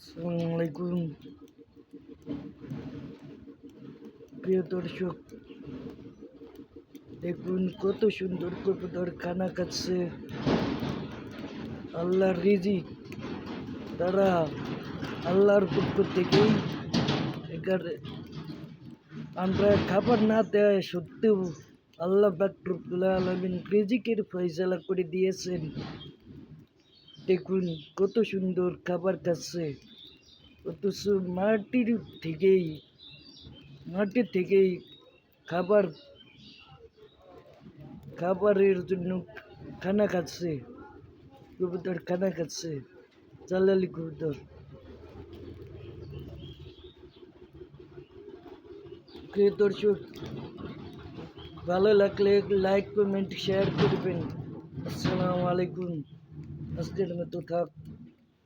আলাইকুম। প্রিয় দর্শক, দেখুন কত সুন্দর কবুতর খানা খাচ্ছে আল্লাহর রিজিক তারা আল্লাহর পক্ষ থেকেই এখানে আমরা খাবার না দেয় সত্ত্বেও আল্লাহ বাকরুল্লাহ আলমিন রিজিকের ফয়সালা করে দিয়েছেন। দেখুন কত সুন্দর খাবার খাচ্ছে। অথচ মাটির থেকেই, মাটি থেকেই খাবার, খাবারের জন্য খানা খাচ্ছে। কবুতর খানা খাচ্ছে, চালালি কবুতর। দর্শক, ভালো লাগলে লাইক কমেন্ট শেয়ার করবেন। আসসালামু আলাইকুম। मस्जिद में तो था